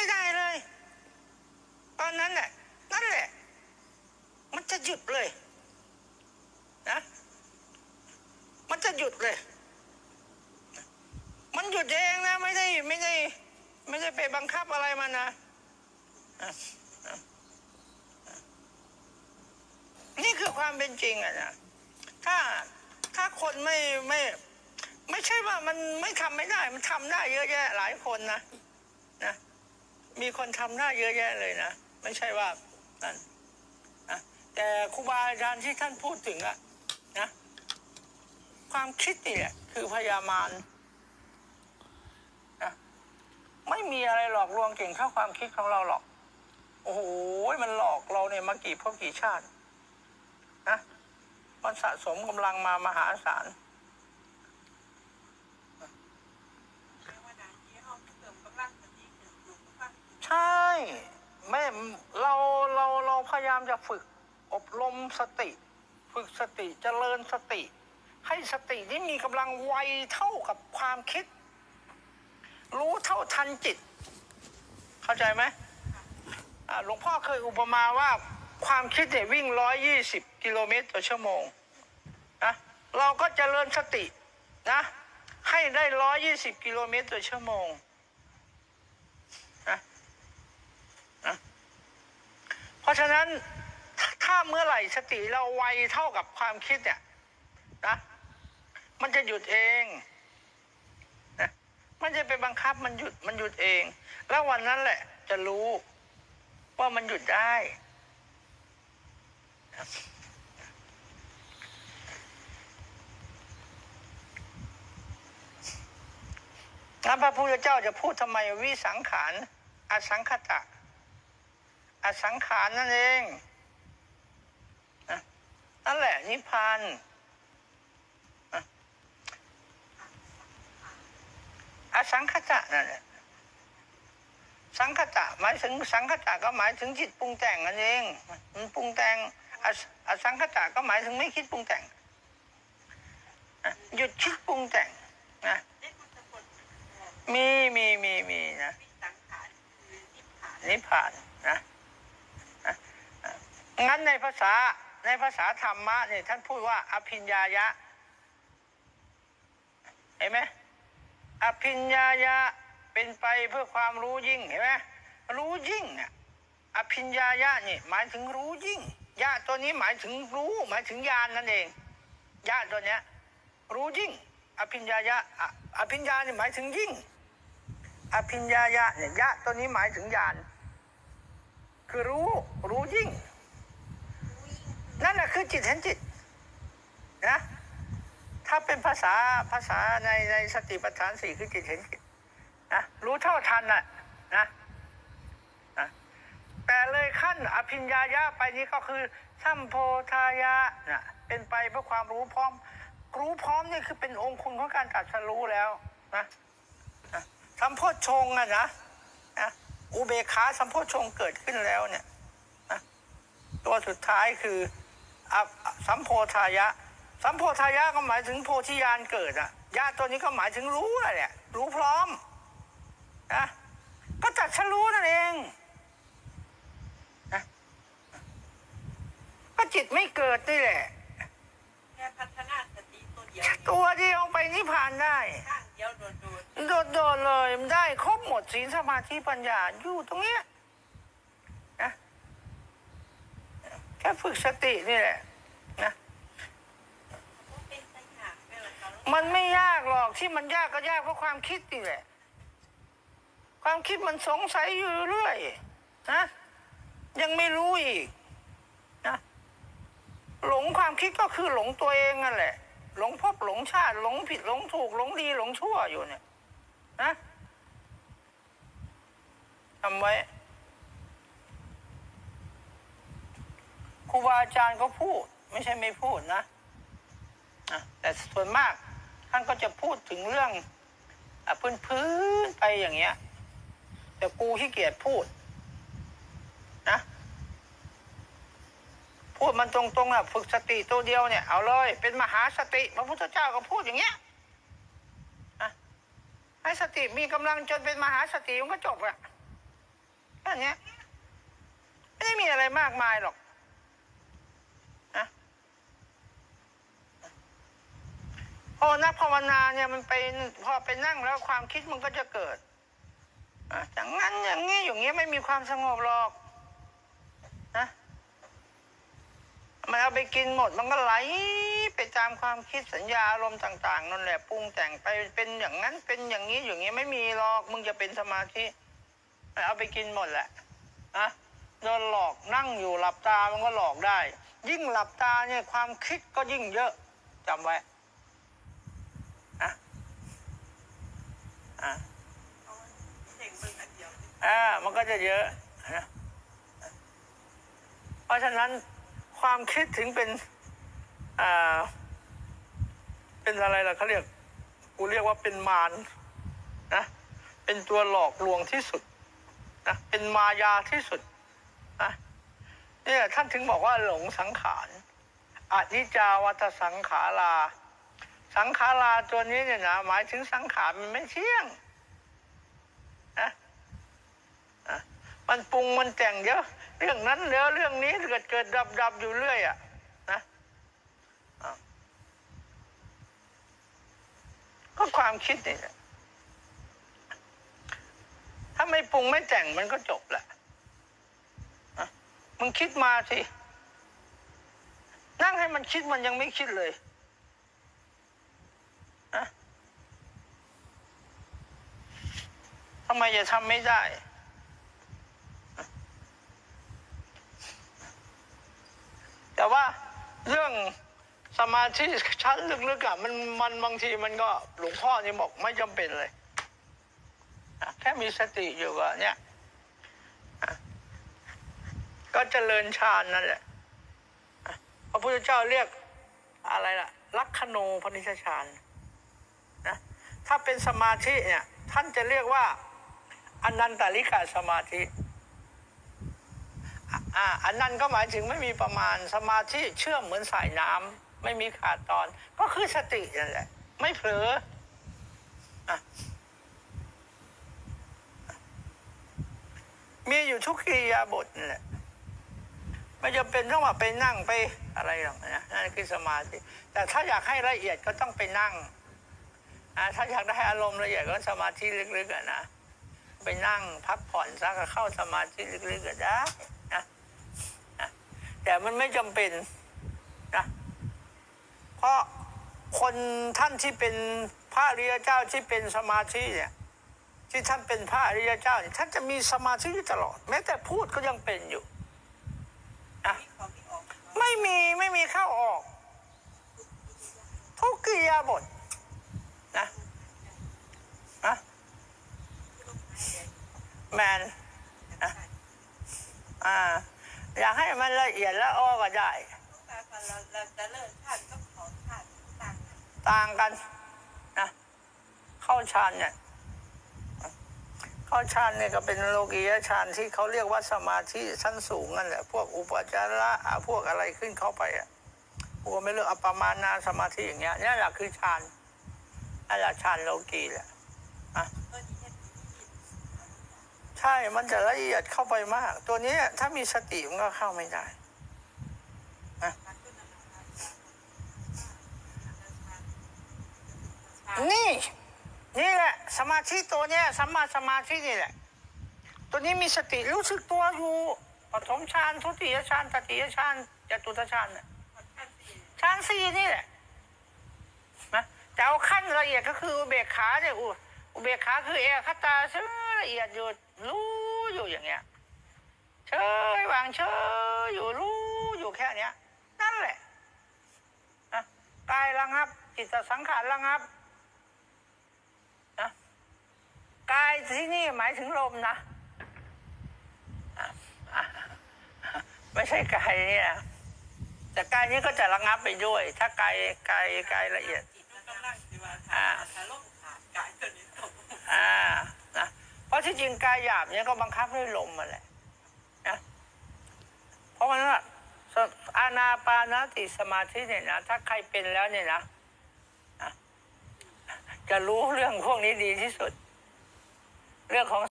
ไม่ได้เลย ตอนนั้นแหละนั่นแหละ มันจะหยุดเลยนะมันจะหยุดเลย มันหยุดเองนะไม่ได้ไม่ได้ ไม่ได้ไปบังคับอะไรมันนะนี่คือความเป็นจริงอะนะถ้าถ้าคนไม่ไม่ ไม่ใช่ว่ามันไม่ทำไม่ได้ มันทำได้เยอะแยะหลายคนนะ มีคนทำได้าเยอะแยะเลยนะ ไม่ใช่ว่านั่นนะแต่ครูบาอาจารย์ที่ท่านพูดถึงอะนะ ความคิดนี่แหละคือพยามารนะไม่มีอะไรหลอกลวงเก่งเท่าความคิดของเราหรอก โอ้โหมันหลอกเราเนี่ยมากี่พบกี่ชาตินะมันสะสมกำลังมามหาศาล ใช่แม่เราเราเราพยายามจะ ฝึกอบรมสติ ฝึกสติเจริญสติ ให้สตินี่มีกำลังไวเท่ากับความคิด รู้เท่าทันจิต เข้าใจไหมหลวงพ่อเคยอุปมาว่าความคิดเนี่ยวิ่งร้อยยี่สิบกิโลเมตรต่อชั่วโมงนะเราก็เจริญสตินะให้ได้ร้อยยี่สิบกิโลเมตรต่อชั่วโมงนะเพราะฉะนั้น เมื่อไหร่สติเราไวเท่ากับความคิดเนี่ยนะมันจะหยุดเองนะมันจะไปบังคับมันหยุดมันหยุดเอง แล้ววันนั้นแหละ จะรู้ว่ามันหยุดได้นะงั้นพระพุทธเจ้าจะพูดทำไมวิสังขารอสังคตะ อสังขารนั่นเอง นั่นแหละนิพพานนะอสังขตะนั่นแหละสังขตะหมายถึงสังขตะก็หมายถึงจิตปรุงแต่งนั่นเองมันปรุงแต่งอสอสังขตะก็หมายถึงไม่คิดปรุงแต่งนะหยุดคิดปรุงแต่งนะมีมีมีมีนะนิพพานนะงั้นในภาษา ในภาษาธรรมะเนี่ยท่านพูดว่า อภิญญายะเห็นไหมอภิญญายะเป็นไปเพื่อความรู้ยิ่งเห็นไหมรู้ยิ่งอะอภิญญายะนี่หมายถึงรู้ยิ่งญาตัวนี้หมายถึงรู้หมายถึงญาณนั่นเองญาตัวเนี้ย รู้ยิ่ง อภิญญายะอภิญญาเนี่ยหมายถึงยิ่ง อภิญญายะเนี่ยยะตัวนี้หมายถึงญาณคือรู้รู้ยิ่ง นั่นแหละคือจิตเห็นจิตนะถ้าเป็นภาษาภาษาในในสติปัฏฐานสี่คือจิตเห็นจิตนะรู้เท่าทันน่ะนะนะแต่เลยขั้นอภิญญายะไปนี้ก็คือสัมโพธายะนะเป็นไปเพื่อความรู้พร้อม รู้พร้อมนี่คือเป็นองค์คุณของการตัดสรู้แล้วนะนะสัมโพชงอะนะนะอุเบกขาสัมโพชงเกิดขึ้นแล้วเนี่ยนะตัวสุดท้ายคือ สัมโพธายะ สัมโพธายะก็หมายถึงโพธิญาณเกิดอะญาติตัวนี้ก็หมายถึงรู้อะเนี่ยรู้พร้อมนะก็จัดฉันรู้นั่นเองนะก็จิตไม่เกิดนี่แหละแค่พัฒนาสติตัวเดียวตัวเดียวไปนิพพานได้ข้างเดียวโดดโดดๆเลยมันได้ครบหมดศีลสมาธิปัญญาอยู่ตรงเนี้ยนะ แค่ฝึกสตินี่แหละนะๆเป็นสยามไปเลยเขามันไม่ยากหรอกที่มันยากก็ยากเพราะความคิดนี่แหละ ความคิดมันสงสัยอยู่เรื่อยนะยังไม่รู้อีกนะหลงความคิดก็คือหลงตัวเองนั่นแหละ หลงภพหลงชาติ หลงผิดหลงถูกหลงดีหลงชั่วอยู่เนี่ยนะทำไว้ ครูบาอาจารย์ก็พูด ไม่ใช่ไม่พูดนะอะแต่ส่วนมากท่านก็จะพูดถึงเรื่องอะพื้นๆไปอย่างเงี้ย แต่กูขี้เกียจพูดนะพูดมันตรงๆอะฝึกสติตัวเดียวเนี่ยเอาเลย เป็นมหาสติพระพุทธเจ้าก็พูดอย่างเงี้ยนะให้สติมีกำลังจนเป็นมหาสติมันก็จบอะค่นี้ไม่ได้มีอะไรมากมายหรอกนะ พอนักภาวนาเนี่ยมันไปพอไปนั่งแล้วความคิดมันก็จะเกิดอย่างนั้นอย่างนี้อย่างเงี้ยไม่มีความสงบหรอกนะมันเอาไปกินหมดมันก็ไหลไปตามความคิดสัญญาอารมณ์ต่างๆนั่นแหละปรุงแต่งไปเป็นอย่างนั้นเป็นอย่างนี้อย่างนี้ไม่มีหรอกมึงจะเป็นสมาธิมันเอาไปกินหมดแหละนะโดนหลอกนั่งอยู่หลับตามันก็หลอกได้ ยิ่งหลับตาเนี่ยความคิดก็ยิ่งเยอะจำไว้อะ อะเอาเด็กมึงอันเดียวอ่ามันก็จะเยอะนะเพราะฉะนั้นความคิดถึงเป็นอ่าเป็นอะไรล่ะเขาเรียกกูเรียกว่าเป็นมารนะเป็นตัวหลอกลวงที่สุดนะเป็นมายาที่สุดนะเนี่ยท่านถึงบอกว่าหลงสังขารอนิจจาวัตสังขารา สังขาราตัวนี้เนี่ยนะหมายถึงสังขารมันไม่เที่ยงนะมันปรุงมันแต่งเยอะเรื่องนั้นเดี๋ยวเรื่องนี้เกิดเกิดดับดับอยู่เรื่อยอะนะก็ความคิดนี่แหละถ้าไม่ปรุงไม่แต่งมันก็จบแหละมึงคิดมาสินั่งให้มันคิดมันยังไม่คิดเลยนะ ทำไมจะทำไม่ได้ แต่ว่าเรื่องสมาธิชั้นลึกๆอะมันมันบางทีมันก็หลวงพ่อนี่บอกไม่จำเป็นเลยแค่มีสติอยู่ก็เนี่ยก็เจริญฌานนั่นแหละอะพระพุทธเจ้าเรียกอะไรล่ะ ลักขณูพนิชฌานนะถ้าเป็นสมาธิเนี่ย ท่านจะเรียกว่า อนันตาลิกาสมาธิอันนั้นก็หมายถึงไม่มีประมาณสมาธิเชื่อมเหมือนสายน้ำไม่มีขาดตอน ก็คือสตินั่นแหละ ไม่เผลอมีอยู่ทุกกิริยาบทนั่นแหละไม่จำเป็นต้องว่าไปนั่งไปอะไรหรอกนะนั่นคือสมาธิแต่ถ้าอยากให้ละเอียดก็ต้องไปนั่งถ้าอยากได้อารมณ์ละเอียดก็สมาธิลึกๆนะ ไปนั่งพักผ่อนซะก็เข้าสมาธิลึกๆก็ได้แต่มันไม่จำเป็นนะเพราะคนท่านที่เป็นพระอริยเจ้าที่เป็นสมาธิเนี่ยที่ท่านเป็นพระอริยเจ้าเนี่ยท่านจะมีสมาธิตลอด แม้แต่พูดก็ยังเป็นอยู่นะไม่มีไม่มีเข้าออก ทุกกิริยาบทนะ แมนนะอ่า อยากให้มันละเอียดและอ้อก็ได้แต่เราเราจะเลิกชาติก็ขอชาติต่างกันต่างกันนะเข้าฌานเนี่ยเข้าฌานเนี่ยก็เป็นโลกียฌานที่เขาเรียกว่าสมาธิชั้นสูงนั่นแหละพวกอุปจาระอะพวกอะไรขึ้นเข้าไปอะพวกไม่เรื่องอัปปมานาสมาธิอย่างเงี้ยนี่แหละคือฌานนั่นแหละฌานโลกีแหละ ก็ดีแค่ที่ ใช่ มันจะละเอียดเข้าไปมาก ตัวนี้ถ้ามีสติมันก็เข้าไม่ได้นะนี่ นี่แหละ สมาธิตัวเนี้ยสัมมาสมาธินี่แหละ ตัวนี้มีสติรู้สึกตัวอยู่ปฐมฌานทุติยฌานตติยฌานจตุตฌานน่ะขั้นสี่ฌานสี่นี่แหละนะแต่เอาขั้นละเอียดก็คืออุเบกขาเนี่ยอุเบกขาคือเอคตาเฉย ละเอียดอยู่รู้อยู่อย่างเงี้ยเฉยวางเฉยอยู่รู้อยู่แค่เนี้ย นั่นแหละนะกายระงับ จิตสังขารระงับนะกายที่นี่หมายถึงลมนะไม่ใช่กายเนี่ยแต่กายนี้ก็จะระงับไปด้วย ถ้ากายกายกายละเอียดอ่าดกายตัวนี้ตก อ่านะเพราะที่ จริงกายหยาบเนี่ยก็บังคับด้วยลมมาแหละนะเพราะมันว่าสอาณาปานาติสมาธิเนี่ยนะถ้าใครเป็นแล้วเนี่ยนะจะรู้เรื่องพวกนี้ดีที่สุด เรื่องของ